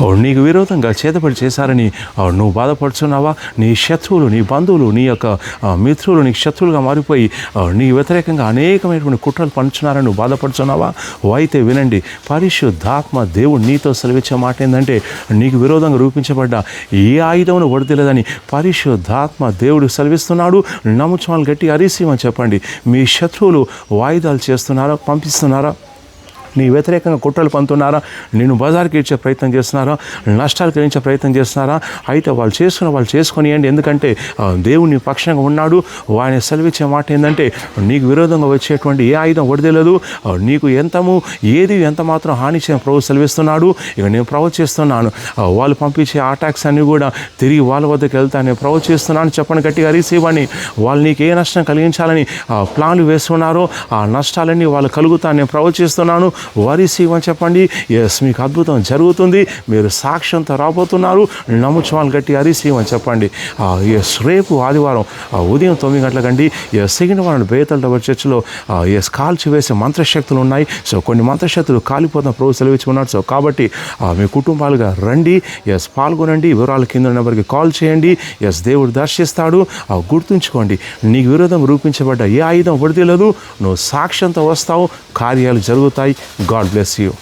నీకు విరోధంగా చేతపడి చేశారని నువ్వు బాధపడుచున్నావా? నీ శత్రువులు నీ బంధువులు నీ యొక్క మిత్రులు నీకు శత్రువులుగా మారిపోయి నీ వ్యతిరేకంగా అనేకమైనటువంటి కుట్రలు పంచున్నారని నువ్వు బాధపడుచున్నావా? అయితే వినండి పరిశుద్ధాత్మ దేవుడు నీతో సెలవిచ్చే మాట ఏంటంటే నీకు విరోధంగా రూపించబడ్డ ఏ ఆయుధమును వడదలేదని పరిశుద్ధాత్మ దేవుడు సెలవిస్తున్నాడు. నమ్ముచు గట్టి అరిసీమని చెప్పండి. మీ శత్రువులు వాయిదాలు చేస్తున్నారా? పంపిస్తున్నారా? నీ వ్యతిరేకంగా కుట్రలు పంతున్నారా? నేను బజార్కి ఇచ్చే ప్రయత్నం చేస్తున్నారా? నష్టాలు కలిగించే ప్రయత్నం చేస్తున్నారా? అయితే వాళ్ళు చేసుకున్న వాళ్ళు చేసుకొనియండి ఎందుకంటే దేవుని పక్షంగా ఉన్నాడు. వాడిని సెలవిచ్చే మాట ఏంటంటే నీకు విరోధంగా వచ్చేటువంటి ఏ ఆయుధం వడదలేదు నీకు ఎంతము ఏది ఎంత మాత్రం హాని చేయని ప్రభు సెలవిస్తున్నాడు. ఇక నేను ప్రవచిస్తున్నాను వాళ్ళు పంపించే అటాక్స్ అన్నీ కూడా తిరిగి వాళ్ళ వద్దకు వెళ్తాను నేను ప్రవచిస్తున్నాను చెప్పండి గట్టిగా రీసీవ్వండి వాళ్ళు నీకు ఏ నష్టం కలిగించాలని ఆ, ప్లాన్లు వేస్తున్నారో ఆ నష్టాలన్నీ వాళ్ళు కలుగుతాను నేను ప్రవచిస్తున్నాను వారిసి వరిసీవ్ అని చెప్పండి. ఎస్ మీకు అద్భుతం జరుగుతుంది. మీరు సాక్ష్యంతో రాబోతున్నారు. నమ్ముచవాళ్ళు గట్టి అరిసి అని చెప్పండి. ఎస్ రేపు ఆదివారం ఉదయం తొమ్మిది గంటలకండి. ఎస్ సెకండ్ వారం బేతల డబర్ చర్చిలో ఎస్ కాల్చి వేసే మంత్రశక్తులు ఉన్నాయి. సో కొన్ని మంత్రశక్తులు కాలిపోతున్న ప్రభు సెలవించుకున్నాడు సో కాబట్టి ఆ, మీ కుటుంబాలుగా రండి. ఎస్ పాల్గొనండి. వివరాలు కింద నెంబర్కి కాల్ చేయండి. ఎస్ దేవుడు దర్శిస్తాడు. ఆ, గుర్తుంచుకోండి. నీకు విరోధం రూపించబడ్డ ఏ ఆయుధం విడతలేదు నువ్వు సాక్ష్యంతో వస్తావు. కార్యాలు జరుగుతాయి. God bless you.